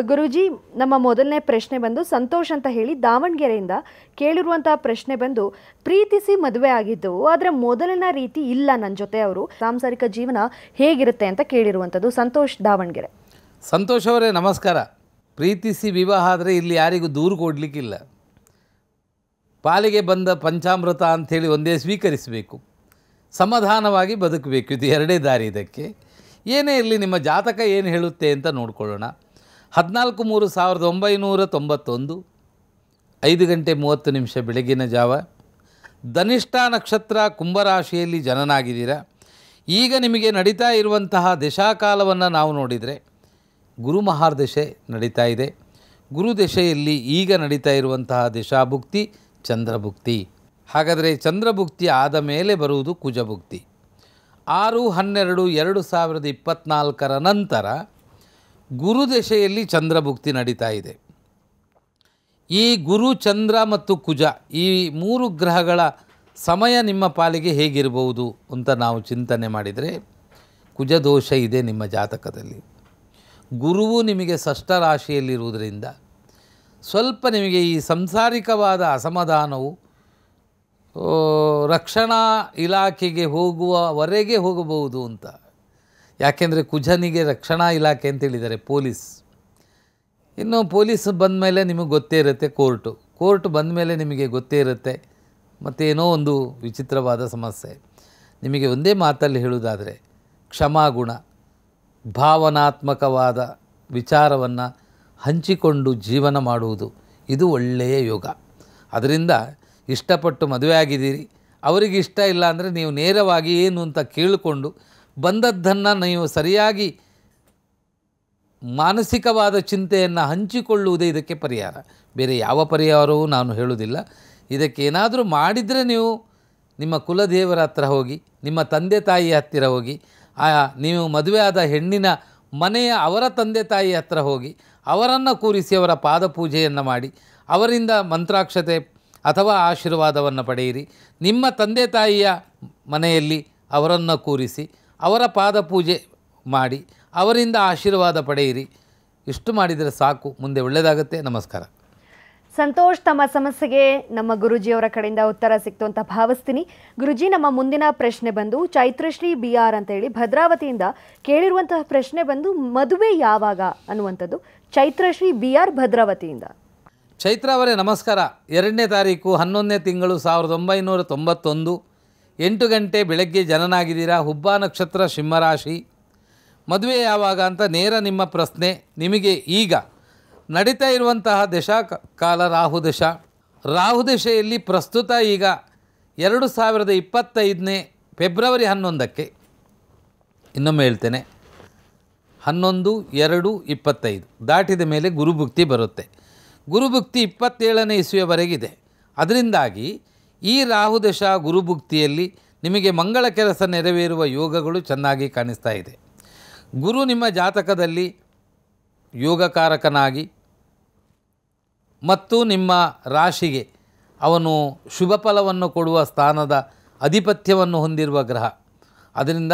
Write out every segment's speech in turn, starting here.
ಗುರೂಜಿ, ನಮ್ಮ ಮೊದಲನೇ ಪ್ರಶ್ನೆ ಬಂದು ಸಂತೋಷ್ ಅಂತ ಹೇಳಿ ದಾವಣಗೆರೆಯಿಂದ ಕೇಳಿರುವಂತಹ ಪ್ರಶ್ನೆ ಬಂದು, ಪ್ರೀತಿಸಿ ಮದುವೆ ಆಗಿದ್ದು, ಆದರೆ ಮೊದಲಿನ ರೀತಿ ಇಲ್ಲ ನನ್ನ ಜೊತೆ ಅವರು. ಸಾಂಸಾರಿಕ ಜೀವನ ಹೇಗಿರುತ್ತೆ ಅಂತ ಕೇಳಿರುವಂಥದ್ದು ಸಂತೋಷ್ ದಾವಣಗೆರೆ. ಸಂತೋಷ್ ಅವರೇ, ನಮಸ್ಕಾರ. ಪ್ರೀತಿಸಿ ವಿವಾಹ ಆದರೆ ಇಲ್ಲಿ ಯಾರಿಗೂ ದೂರು ಕೊಡಲಿಕ್ಕಿಲ್ಲ. ಪಾಲಿಗೆ ಬಂದ ಪಂಚಾಮೃತ ಅಂಥೇಳಿ ಒಂದೇ ಸ್ವೀಕರಿಸಬೇಕು. ಸಮಾಧಾನವಾಗಿ ಬದುಕಬೇಕು. ಇದು ಎರಡೇ ದಾರಿ ಇದಕ್ಕೆ. ಏನೇ ಇರಲಿ ನಿಮ್ಮ ಜಾತಕ ಏನು ಹೇಳುತ್ತೆ ಅಂತ ನೋಡ್ಕೊಳ್ಳೋಣ. ಹದಿನಾಲ್ಕು ಮೂರು ಸಾವಿರದ ಒಂಬೈನೂರ ತೊಂಬತ್ತೊಂದು, ಐದು ಗಂಟೆ ಮೂವತ್ತು ನಿಮಿಷ ಬೆಳಗಿನ ಜಾವ. ಧನಿಷ್ಠ ನಕ್ಷತ್ರ ಕುಂಭರಾಶಿಯಲ್ಲಿ ಜನನಾಗಿದ್ದೀರಾ? ಈಗ ನಿಮಗೆ ನಡೀತಾ ಇರುವಂತಹ ದಶಾಕಾಲವನ್ನು ನಾವು ನೋಡಿದರೆ ಗುರು ಮಹಾರ್ದಶೆ ನಡೀತಾ ಇದೆ. ಗುರು ದಶೆಯಲ್ಲಿ ಈಗ ನಡೀತಾ ಇರುವಂತಹ ದಶಾಭುಕ್ತಿ ಚಂದ್ರಭುಕ್ತಿ. ಹಾಗಾದರೆ ಚಂದ್ರಭುಕ್ತಿ ಆದ ಮೇಲೆ ಬರುವುದು ಕುಜಭುಕ್ತಿ. ಆರು ಹನ್ನೆರಡು ಎರಡು ಸಾವಿರದ ಇಪ್ಪತ್ತ್ನಾಲ್ಕರ ನಂತರ ಗುರು ದಶೆಯಲ್ಲಿ ಚಂದ್ರಭುಕ್ತಿ ನಡೀತಾ ಇದೆ. ಈ ಗುರು, ಚಂದ್ರ ಮತ್ತು ಕುಜ ಈ ಮೂರು ಗ್ರಹಗಳ ಸಮಯ ನಿಮ್ಮ ಪಾಲಿಗೆ ಹೇಗಿರಬಹುದು ಅಂತ ನಾವು ಚಿಂತನೆ ಮಾಡಿದರೆ ಕುಜದೋಷ ಇದೆ ನಿಮ್ಮ ಜಾತಕದಲ್ಲಿ. ಗುರುವು ನಿಮಗೆ ಷಷ್ಠ ರಾಶಿಯಲ್ಲಿರುವುದರಿಂದ ಸ್ವಲ್ಪ ನಿಮಗೆ ಈ ಸಂಸಾರಿಕವಾದ ಅಸಮಾಧಾನವು ರಕ್ಷಣಾ ಇಲಾಖೆಗೆ ಹೋಗುವವರೆಗೆ ಹೋಗಬಹುದು ಅಂತ ಯಾಕೆಂದರೆ ಕುಜನಿಗೆ ರಕ್ಷಣಾ ಇಲಾಖೆ ಅಂತೇಳಿದ್ದಾರೆ ಪೊಲೀಸ್. ಇನ್ನು ಪೊಲೀಸ್ ಬಂದ ಮೇಲೆ ನಿಮಗೆ ಗೊತ್ತೇ ಇರುತ್ತೆ ಕೋರ್ಟು. ಕೋರ್ಟ್ ಬಂದ ಮೇಲೆ ನಿಮಗೆ ಗೊತ್ತೇ ಇರುತ್ತೆ. ಮತ್ತೇನೋ ಒಂದು ವಿಚಿತ್ರವಾದ ಸಮಸ್ಯೆ. ನಿಮಗೆ ಒಂದೇ ಮಾತಲ್ಲಿ ಹೇಳುವುದಾದರೆ, ಕ್ಷಮಾಗುಣ, ಭಾವನಾತ್ಮಕವಾದ ವಿಚಾರವನ್ನು ಹಂಚಿಕೊಂಡು ಜೀವನ ಮಾಡುವುದು ಇದು ಒಳ್ಳೆಯ ಯೋಗ. ಅದರಿಂದ ಇಷ್ಟಪಟ್ಟು ಮದುವೆ ಆಗಿದ್ದೀರಿ. ಅವರಿಗೆ ಇಷ್ಟ ಇಲ್ಲ ಅಂದರೆ ನೀವು ನೇರವಾಗಿ ಏನು ಅಂತ ಕೇಳಿಕೊಂಡು ಬಂದದ್ದನ್ನು ನೀವು ಸರಿಯಾಗಿ ಮಾನಸಿಕವಾದ ಚಿಂತೆಯನ್ನು ಹಂಚಿಕೊಳ್ಳುವುದೇ ಇದಕ್ಕೆ ಪರಿಹಾರ. ಬೇರೆ ಯಾವ ಪರಿಹಾರವೂ ನಾನು ಹೇಳುವುದಿಲ್ಲ. ಇದಕ್ಕೆ ಏನಾದರೂ ಮಾಡಿದರೆ ನೀವು ನಿಮ್ಮ ಕುಲದೇವರ ಹತ್ರ ಹೋಗಿ, ನಿಮ್ಮ ತಂದೆ ತಾಯಿಯ ಹತ್ತಿರ ಹೋಗಿ, ಆ ನೀವು ಮದುವೆ ಆದ ಹೆಣ್ಣಿನ ಮನೆಯ ಅವರ ತಂದೆ ತಾಯಿ ಹತ್ರ ಹೋಗಿ, ಅವರನ್ನು ಕೂರಿಸಿ ಅವರ ಪಾದಪೂಜೆಯನ್ನು ಮಾಡಿ, ಅವರಿಂದ ಮಂತ್ರಾಕ್ಷತೆ ಅಥವಾ ಆಶೀರ್ವಾದವನ್ನು ಪಡೆಯಿರಿ. ನಿಮ್ಮ ತಂದೆ ತಾಯಿಯ ಮನೆಯಲ್ಲಿ ಅವರನ್ನು ಕೂರಿಸಿ ಅವರ ಪಾದ ಪೂಜೆ ಮಾಡಿ ಅವರಿಂದ ಆಶೀರ್ವಾದ ಪಡೆಯಿರಿ. ಇಷ್ಟು ಮಾಡಿದರೆ ಸಾಕು. ಮುಂದೆ ಒಳ್ಳೆಯದಾಗುತ್ತೆ. ನಮಸ್ಕಾರ. ಸಂತೋಷ್ ತಮ್ಮ ಸಮಸ್ಯೆಗೆ ನಮ್ಮ ಗುರುಜಿಯವರ ಕಡೆಯಿಂದ ಉತ್ತರ ಸಿಕ್ತು ಅಂತ ಭಾವಿಸ್ತೀನಿ. ಗುರುಜಿ ನಮ್ಮ ಮುಂದಿನ ಪ್ರಶ್ನೆ ಬಂದು ಚೈತ್ರಶ್ರೀ ಬಿ ಆರ್ ಅಂತ ಹೇಳಿ ಭದ್ರಾವತಿಯಿಂದ ಕೇಳಿರುವಂತಹ ಪ್ರಶ್ನೆ ಬಂದು ಮದುವೆ ಯಾವಾಗ ಅನ್ನುವಂಥದ್ದು. ಚೈತ್ರಶ್ರೀ ಬಿ ಆರ್ ಭದ್ರಾವತಿಯಿಂದ. ಚೈತ್ರ ಅವರೇ ನಮಸ್ಕಾರ. ಎರಡನೇ ತಾರೀಕು ಹನ್ನೊಂದನೇ ತಿಂಗಳು ಸಾವಿರದ ಒಂಬೈನೂರ ತೊಂಬತ್ತೊಂದು. ಎಂಟು ಗಂಟೆ ಬೆಳಗ್ಗೆ ಜನನಾಗಿದ್ದೀರಾ? ಹುಬ್ಬ ನಕ್ಷತ್ರ ಸಿಂಹರಾಶಿ. ಮದುವೆ ಯಾವಾಗ ಅಂತ ನೇರ ನಿಮ್ಮ ಪ್ರಶ್ನೆ. ನಿಮಗೆ ಈಗ ನಡೀತಾ ಇರುವಂತಹ ದಶಾ ಕಾಲ ರಾಹು ದಶ. ರಾಹು ದಶೆಯಲ್ಲಿ ಪ್ರಸ್ತುತ ಈಗ ಎರಡು ಸಾವಿರದ ಇಪ್ಪತ್ತೈದನೇ ಫೆಬ್ರವರಿ ಹನ್ನೊಂದಕ್ಕೆ. ಇನ್ನೊಮ್ಮೆ ಹೇಳ್ತೇನೆ. ಹನ್ನೊಂದು, ಎರಡು, ಇಪ್ಪತ್ತೈದು. ದಾಟಿದ ಮೇಲೆ ಗುರುಭುಕ್ತಿ ಬರುತ್ತೆ. ಗುರುಭುಕ್ತಿ ಇಪ್ಪತ್ತೇಳನೇ ಇಸುವವರೆಗಿದೆ ಅದರಿಂದಾಗಿ ಈ ರಾಹುದಶ ಗುರುಭುಕ್ತಿಯಲ್ಲಿ ನಿಮಗೆ ಮಂಗಳ ಕೆಲಸ ನೆರವೇರುವ ಯೋಗಗಳು ಚೆನ್ನಾಗಿ ಕಾಣಿಸ್ತಾ ಇದೆ. ಗುರು ನಿಮ್ಮ ಜಾತಕದಲ್ಲಿ ಯೋಗಕಾರಕನಾಗಿ ಮತ್ತು ನಿಮ್ಮ ರಾಶಿಗೆ ಅವನು ಶುಭ ಫಲವನ್ನು ಕೊಡುವ ಸ್ಥಾನದ ಅಧಿಪತ್ಯವನ್ನು ಹೊಂದಿರುವ ಗ್ರಹ. ಅದರಿಂದ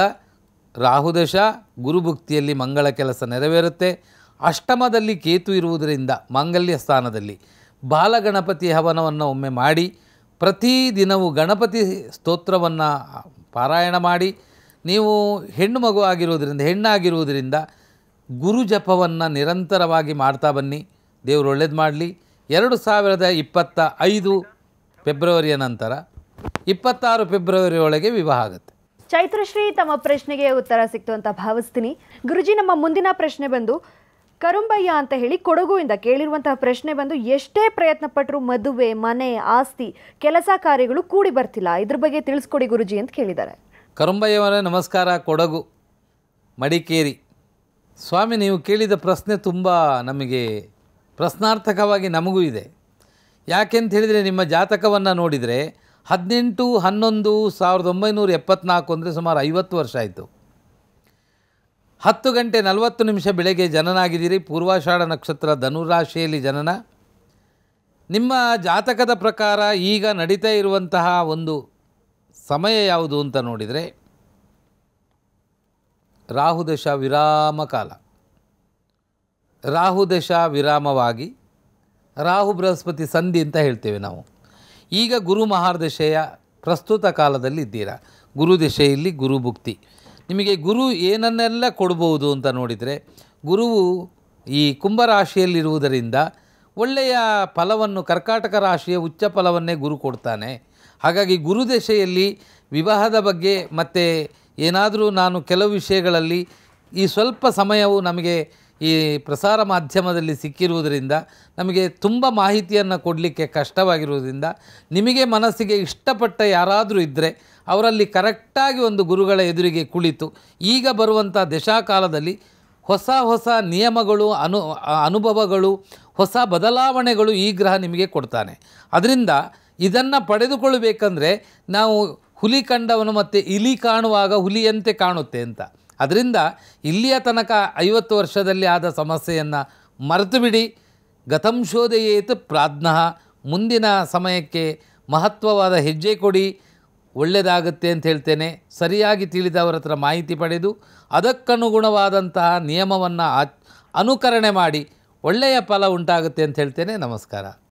ರಾಹುದಶ ಗುರುಭುಕ್ತಿಯಲ್ಲಿ ಮಂಗಳ ಕೆಲಸ ನೆರವೇರುತ್ತೆ. ಅಷ್ಟಮದಲ್ಲಿ ಕೇತು ಇರುವುದರಿಂದ ಮಾಂಗಲ್ಯ ಸ್ಥಾನದಲ್ಲಿ ಬಾಲಗಣಪತಿ ಹವನವನ್ನು ಒಮ್ಮೆ ಮಾಡಿ ಪ್ರತಿದಿನವೂ ಗಣಪತಿ ಸ್ತೋತ್ರವನ್ನು ಪಾರಾಯಣ ಮಾಡಿ, ನೀವು ಹೆಣ್ಣು ಮಗು ಆಗಿರುವುದರಿಂದ, ಹೆಣ್ಣಾಗಿರುವುದರಿಂದ ಗುರು ಜಪವನ್ನು ನಿರಂತರವಾಗಿ ಮಾಡ್ತಾ ಬನ್ನಿ. ದೇವರು ಒಳ್ಳೇದು ಮಾಡಲಿ. ಎರಡು ಸಾವಿರದ ಇಪ್ಪತ್ತ ಐದು ಫೆಬ್ರವರಿಯ ನಂತರ ಇಪ್ಪತ್ತಾರು ಫೆಬ್ರವರಿ ಒಳಗೆ ವಿವಾಹ ಆಗುತ್ತೆ. ಚೈತ್ರಶ್ರೀ ತಮ್ಮ ಪ್ರಶ್ನೆಗೆ ಉತ್ತರ ಸಿಕ್ತು ಅಂತ ಭಾವಿಸ್ತೀನಿ. ಗುರುಜಿ, ನಮ್ಮ ಮುಂದಿನ ಪ್ರಶ್ನೆ ಬಂದು ಕರುಂಬಯ್ಯ ಅಂತ ಹೇಳಿ ಕೊಡಗುವಿಂದ ಕೇಳಿರುವಂತಹ ಪ್ರಶ್ನೆ ಬಂದು, ಎಷ್ಟೇ ಪ್ರಯತ್ನ ಪಟ್ಟರು ಮದುವೆ, ಮನೆ, ಆಸ್ತಿ, ಕೆಲಸ ಕಾರ್ಯಗಳು ಕೂಡಿ ಬರ್ತಿಲ್ಲ. ಇದ್ರ ಬಗ್ಗೆ ತಿಳಿಸ್ಕೊಡಿ ಗುರುಜಿ ಅಂತ ಕೇಳಿದ್ದಾರೆ. ಕರುಂಬಯ್ಯವರೇ, ನಮಸ್ಕಾರ. ಕೊಡಗು, ಮಡಿಕೇರಿ. ಸ್ವಾಮಿ, ನೀವು ಕೇಳಿದ ಪ್ರಶ್ನೆ ತುಂಬ ನಮಗೆ ಪ್ರಶ್ನಾರ್ಥಕವಾಗಿ ನಮಗೂ ಇದೆ. ಯಾಕೆಂತ ಹೇಳಿದರೆ, ನಿಮ್ಮ ಜಾತಕವನ್ನು ನೋಡಿದರೆ ಹದಿನೆಂಟು, ಹನ್ನೊಂದು, ಸಾವಿರದ ಒಂಬೈನೂರ ಎಪ್ಪತ್ನಾಲ್ಕು ಅಂದರೆ ಸುಮಾರು ಐವತ್ತು ವರ್ಷ ಆಯಿತು. ಹತ್ತು ಗಂಟೆ ನಲವತ್ತು ನಿಮಿಷ ಬೆಳಗ್ಗೆ ಜನನಾಗಿದ್ದೀರಿ. ಪೂರ್ವಾಷಾಢ ನಕ್ಷತ್ರ ಧನುರಾಶಿಯಲ್ಲಿ ಜನನ. ನಿಮ್ಮ ಜಾತಕದ ಪ್ರಕಾರ ಈಗ ನಡೀತಾ ಇರುವಂತಹ ಒಂದು ಸಮಯ ಯಾವುದು ಅಂತ ನೋಡಿದರೆ ರಾಹುದಶ ವಿರಾಮ ಕಾಲ. ರಾಹು ದಶ ವಿರಾಮವಾಗಿ ರಾಹು ಬೃಹಸ್ಪತಿ ಸಂಧಿ ಅಂತ ಹೇಳ್ತೇವೆ ನಾವು. ಈಗ ಗುರು ಮಹಾರ್ದಶೆಯ ಪ್ರಸ್ತುತ ಕಾಲದಲ್ಲಿ ಇದ್ದೀರಾ. ಗುರುದಶೆಯಲ್ಲಿ ಗುರುಭುಕ್ತಿ ಗುರು ಭುಕ್ತಿ. ನಿಮಗೆ ಗುರು ಏನನ್ನೆಲ್ಲ ಕೊಡ್ಬೋದು ಅಂತ ನೋಡಿದರೆ ಗುರುವು ಈ ಕುಂಭರಾಶಿಯಲ್ಲಿರುವುದರಿಂದ ಒಳ್ಳೆಯ ಫಲವನ್ನು, ಕರ್ಕಾಟಕ ರಾಶಿಯ ಉಚ್ಚ ಫಲವನ್ನೇ ಗುರು ಕೊಡ್ತಾನೆ. ಹಾಗಾಗಿ ಗುರು ದಶೆಯಲ್ಲಿ ವಿವಾಹದ ಬಗ್ಗೆ ಮತ್ತು ಏನಾದರೂ ನಾನು ಕೆಲವು ವಿಷಯಗಳಲ್ಲಿ ಈ ಸ್ವಲ್ಪ ಸಮಯವು ನಮಗೆ ಈ ಪ್ರಸಾರ ಮಾಧ್ಯಮದಲ್ಲಿ ಸಿಕ್ಕಿರುವುದರಿಂದ ನಮಗೆ ತುಂಬ ಮಾಹಿತಿಯನ್ನು ಕೊಡಲಿಕ್ಕೆ ಕಷ್ಟವಾಗಿರುವುದರಿಂದ ನಿಮಗೆ ಮನಸ್ಸಿಗೆ ಇಷ್ಟಪಟ್ಟ ಯಾರಾದರೂ ಇದ್ದರೆ ಅವರಲ್ಲಿ ಕರೆಕ್ಟಾಗಿ ಒಂದು ಗುರುಗಳ ಎದುರಿಗೆ ಕುಳಿತು ಈಗ ಬರುವಂಥ ದಶಾಕಾಲದಲ್ಲಿ ಹೊಸ ಹೊಸ ನಿಯಮಗಳು, ಅನು, ಅನುಭವಗಳು, ಹೊಸ ಬದಲಾವಣೆಗಳು ಈ ಗ್ರಹ ನಿಮಗೆ ಕೊಡ್ತಾನೆ. ಅದರಿಂದ ಇದನ್ನು ಪಡೆದುಕೊಳ್ಳಬೇಕಂದ್ರೆ ನಾವು ಹುಲಿ ಕಂಡವನು ಮತ್ತು ಇಲಿ ಕಾಣುವಾಗ ಹುಲಿಯಂತೆ ಕಾಣುತ್ತೆ ಅಂತ. ಅದರಿಂದ ಇಲ್ಲಿಯ ತನಕ ಐವತ್ತು ವರ್ಷದಲ್ಲಿ ಆದ ಸಮಸ್ಯೆಯನ್ನು ಮರೆತು ಬಿಡಿ ಗತಂಶೋದಯೇತ್ ಪ್ರಾಜ್ಞಃ. ಮುಂದಿನ ಸಮಯಕ್ಕೆ ಮಹತ್ವವಾದ ಹೆಜ್ಜೆ ಕೊಡಿ. ಒಳ್ಳೆಯದಾಗುತ್ತೆ ಅಂತ ಹೇಳ್ತೇನೆ. ಸರಿಯಾಗಿ ತಿಳಿದವರ ಹತ್ರ ಮಾಹಿತಿ ಪಡೆದು ಅದಕ್ಕನುಗುಣವಾದಂತಹ ನಿಯಮವನ್ನು ಅನುಕರಣೆ ಮಾಡಿ ಒಳ್ಳೆಯ ಫಲ ಉಂಟಾಗುತ್ತೆ ಅಂತ ಹೇಳ್ತೇನೆ. ನಮಸ್ಕಾರ.